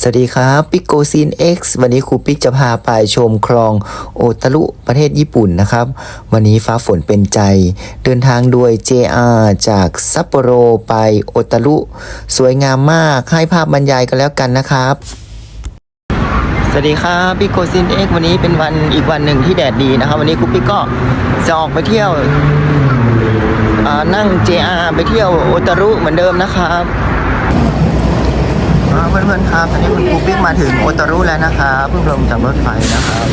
สวัสดีครับปิโกซีน X วันนี้ครูปิกจะพาไปชมคลองโอตารุประเทศญี่ปุ่นนะครับ วันนี้ฟ้าฝนเป็นใจ เดินทางด้วย JR จากซัปโปโรไปโอตารุสวยงามมากให้ภาพบรรยายกันแล้วกันนะครับ สวัสดีครับปิโกซิน X วันนี้เป็นวันอีกวันหนึ่งที่แดดดีนะครับ วันนี้ครูปิกก็จะออกไปเที่ยวนั่ง JR ไปเที่ยวโอตารุเหมือนเดิมนะครับ เพื่อนๆครับตอนนี้คุณครูปิ๊กมาถึงโอตารุแล้วนะครับเพิ่งลงจากรถไฟนะครับ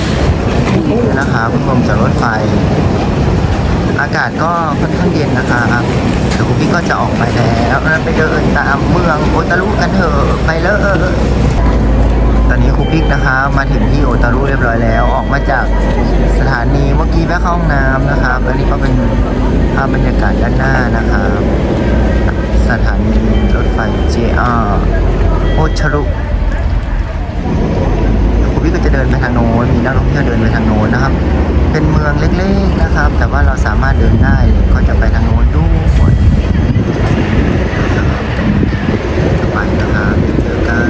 นี่นะครับเพิ่งลงจากรถไฟ อากาศก็ค่อนข้างเย็นนะครับเดี๋ยวครูปิ๊กก็จะออกไปแล้วแล้วไปเดินตามเมืองโอตารุกันเถอะไปเลยตอนนี้ครูปิ๊กนะครับมาถึงที่โอตารุเรียบร้อยแล้ว ออกมาจากสถานีเมื่อกี้แวะเข้าห้องน้ำนะครับแล้วนี่ก็เป็นภาพบรรยากาศด้านหน้านะครับสถานีรถไฟ JR โอชารุคุณพี่ก็จะเดินไปทางโน้นมีนักท่องเที่ยวเดินไปทางโน้นนะครับ เป็นเมืองเล็กๆนะครับ แต่ว่าเราสามารถเดินได้ก็จะไปทางโน้นด้วยจะไปนะครับเจอกัน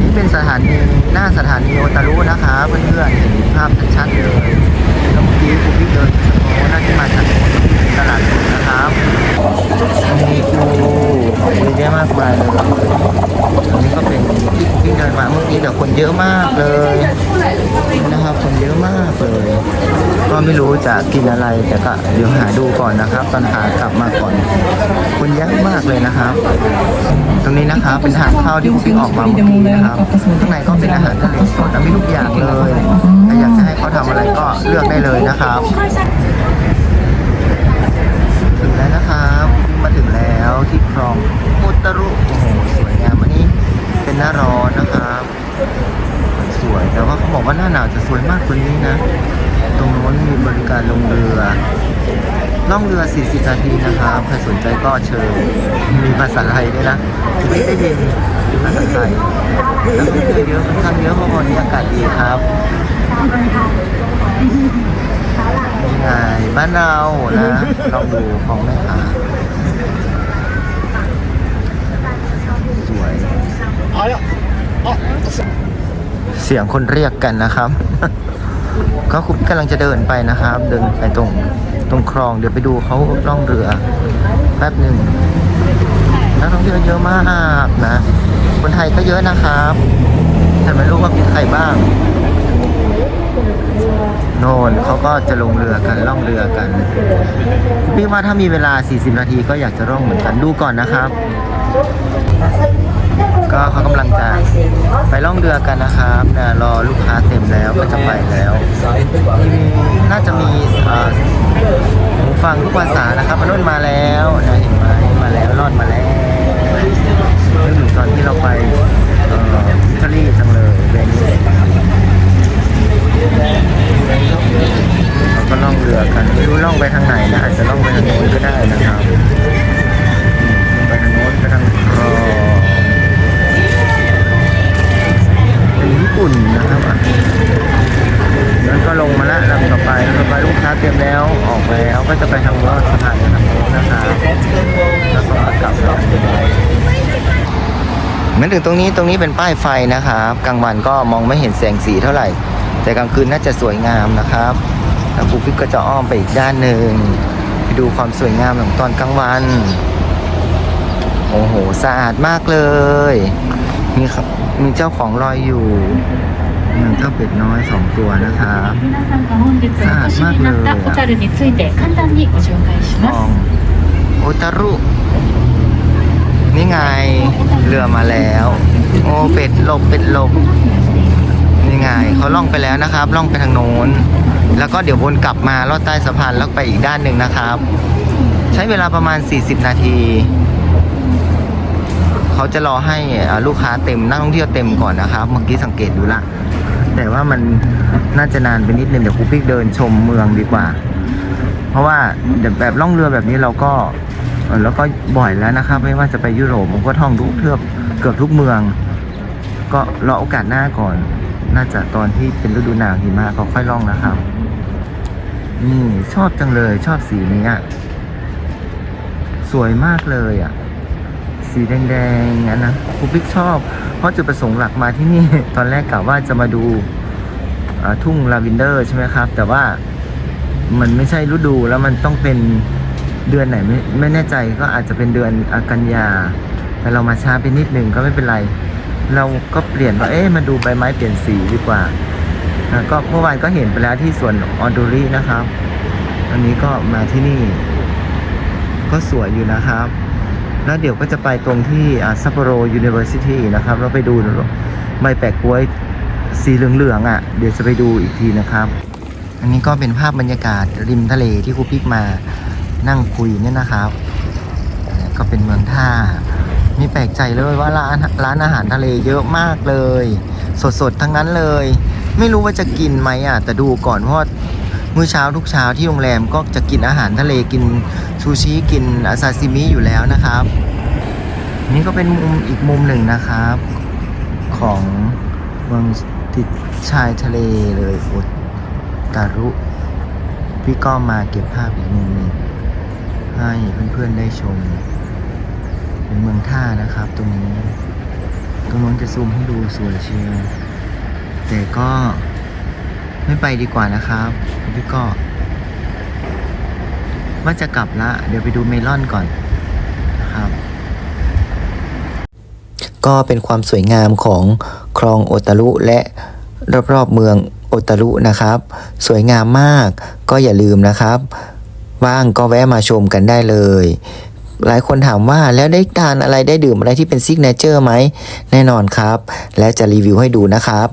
นี่เป็นสถานีหน้าสถานีโอตารุนะคะเพื่อนๆเห็นภาพชัดๆเลยแล้วเมื่อกี้คุณพี่เดินโอ้น่าจะมาจาก ตลาดสดนะครับมีครูเยอะแยะมากมายเลยอันนี้ก็เป็นที่เดินมาเมื่อกี้แต่คนเยอะมากเลยนะครับคนเยอะมากเลย ก็ไม่รู้จะกินอะไรแต่ก็เดี๋ยวหาดูก่อนนะครับตอนหากลับมาก่อน คนเยอะมากเลยนะครับ ตรงนี้นะครับเป็นทางเข้าที่คุณพี่ออกมาเมื่อกี้นะครับข้างในก็เป็นอาหารทะเลสดมีทุกอย่างเลยถ้าอยากจะให้เขาทำอะไรก็เลือกได้เลยนะครับ แล้วนะครับมาถึงแล้วที่คลองมุตรุโอ้โหสวยงามอันนี้เป็นหน้าร้อนนะครับสวยแต่ว่าเขาบอกว่าหน้าหนาวจะสวยมากกว่านี้นะ ตรงโน้นมีบริการลงเรือล่องเรือ 40 นาทีนะครับใครสนใจก็เชิญมีภาษาไทยด้วยนะไม่ได้ยินภาษาไทยแล้วก็เยอะค่อนข้างเยอะเพราะวันนี้อากาศดีครับ ไงบ้านเรานะลองดูของแม่ค้าสวยเสียงคนเรียกกันนะครับ ก็คุณกำลังจะเดินไปนะครับ เดินไปตรงตรงคลองเดี๋ยวไปดูเขาล่องเรือแป๊บหนึ่งนักท่องเที่ยวเยอะมากนะ คนไทยก็เยอะนะครับ แต่ไม่รู้ว่ามีใครบ้าง นเขาก็จะลงเรือกันล่องเรือกันพี่ว่าถ้ามีเวลา 40 นาทีก็อยากจะร่องเหมือนกันดูก่อนนะครับ ก็เขากำลังจะไปล่องเรือกันนะครับนี่ยรอลูกค้าเต็มแล้วก็จะไปแล้ว น่าจะมีหูฟังทุกภาษานะครับมนุษย์มาแล้วนะเห็นไหมมาแล้วรอดมาแล้ว สถานีทางโน้นนะครับแล้วก็กลับรถเหมือนถึงตรงนี้ตรงนี้เป็นป้ายไฟนะครับกลางวันก็มองไม่เห็นแสงสีเท่าไหร่ แต่กลางคืนน่าจะสวยงามนะครับแล้วครูฟิกก็จะอ้อมไปอีกด้านหนึ่งไปดูความสวยงามของตอนกลางวันโอ้โหสะอาดมากเลยมีมีเจ้าของรอยอยู่ หนึ่งเจ้าเป็ดน้อยสองตัวนะครับสะอาดมากเลยมองโอตารุนี่ไงเรือมาแล้ว โอเป็ดหลบเป็ดหลบนี่ไงเขาล่องไปแล้วนะครับ ล่องไปทางโน้น แล้วก็เดี๋ยววนกลับมาลอดใต้สะพานแล้วไปอีกด้านหนึ่งนะครับ ใช้เวลาประมาณ 40 นาทีเขาจะรอให้ลูกค้าเต็มนักท่องเที่ยวเต็มก่อนนะครับ เมื่อกี้สังเกตดูละ แต่ว่ามันน่าจะนานไปนิดนึงเดี๋ยวครูปิ๊กเดินชมเมืองดีกว่า เพราะว่าแบบล่องเรือแบบนี้เราก็เอ่อแล้วก็บ่อยแล้วนะครับ ไม่ว่าจะไปยุโรปผมก็ท่องทุกเทือกเกือบทุกเมือง ก็รอโอกาสหน้าก่อน น่าจะตอนที่เป็นฤดูหนาวหิมะก็ค่อยล่องนะครับนี่ชอบจังเลยชอบสีนี้สวยมากเลยอะ สีแดงๆอันนะครูปิ๊กชอบ เพราะจุดประสงค์หลักมาที่นี่ ตอนแรกกะว่าจะมาดูทุ่งลาเวนเดอร์ใช่ไหมครับ แต่ว่ามันไม่ใช่ฤดูแล้วมันต้องเป็นเดือนไหนไม่ไม่แน่ใจก็อาจจะเป็นเดือนอกันยา แต่เรามาช้าไปนิดหนึ่งก็ไม่เป็นไร เราก็เปลี่ยนว่าเอ๊ะมาดูใบไม้เปลี่ยนสีดีกว่าแล้วก็เมื่อวานก็เห็นไปแล้วที่สวนออโดรีนะครับ อันนี้ก็มาที่นี่ ก็สวยอยู่นะครับ แล้วเดี๋ยวก็จะไปตรงที่ซัปโปโรยูนิเวอร์ซิตี้นะครับเราไปดูใบแปะกล้วยสีเหลืองๆอะ เดี๋ยวจะไปดูอีกทีนะครับ อันนี้ก็เป็นภาพบรรยากาศริมทะเลที่ครูปิกมานั่งคุยเนี่ยนะครับ ก็เป็นเมืองท่ามีแปลกใจเลยว่าร้านร้านอาหารทะเลเยอะมากเลย สดๆทั้งนั้นเลย ไม่รู้ว่าจะกินไหมอะ แต่ดูก่อนเพราะว่า มื้อเช้าทุกเช้าที่โรงแรมก็จะกินอาหารทะเลกินซูชิกินอาซาซิมิอยู่แล้วนะครับ นี่ก็เป็นมุมอีกมุมหนึ่งนะครับ ของเมืองติดชายทะเลเลยอุตารุพี่ก็มาเก็บภาพอีกมุมหนึ่งให้เพื่อนๆได้ชม เป็นเมืองท่านะครับตรงนี้ ตรงนู้นจะซูมให้ดูสวยเชียวแต่ก็ไม่ไปดีกว่านะครับ พี่ก็ ว่าจะกลับละ เดี๋ยวไปดูเมลอนก่อนนะครับ ก็เป็นความสวยงามของคลองโอตารุและรอบๆเมืองโอตารุนะครับ สวยงามมากก็อย่าลืมนะครับ ว่างก็แวะมาชมกันได้เลย หลายคนถามว่าแล้วได้ทานอะไรได้ดื่มอะไรที่เป็นซิกเนเจอร์ไหม แน่นอนครับ และจะรีวิวให้ดูนะครับ